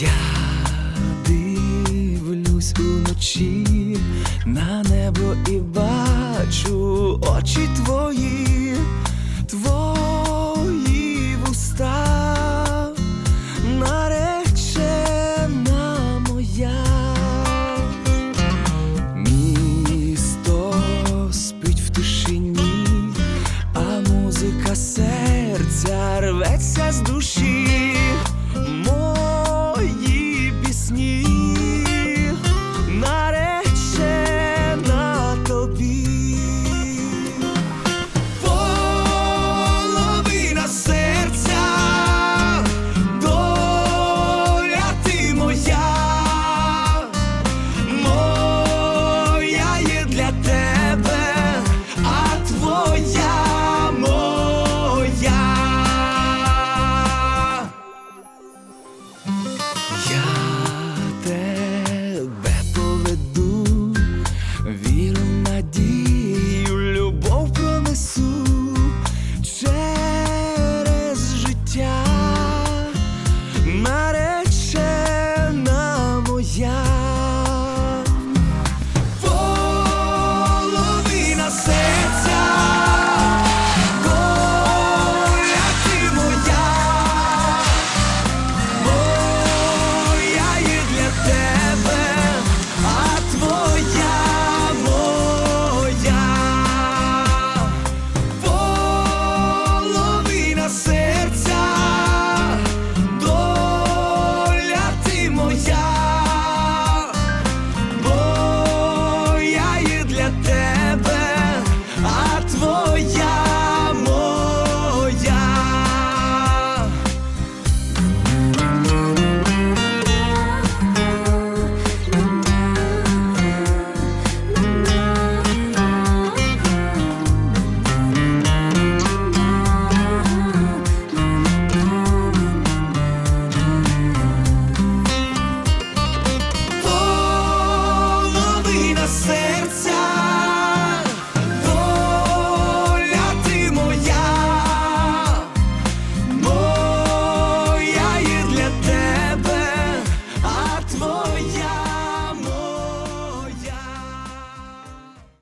Я дивлюсь уночі на небо і бачу очі твої, твої. more.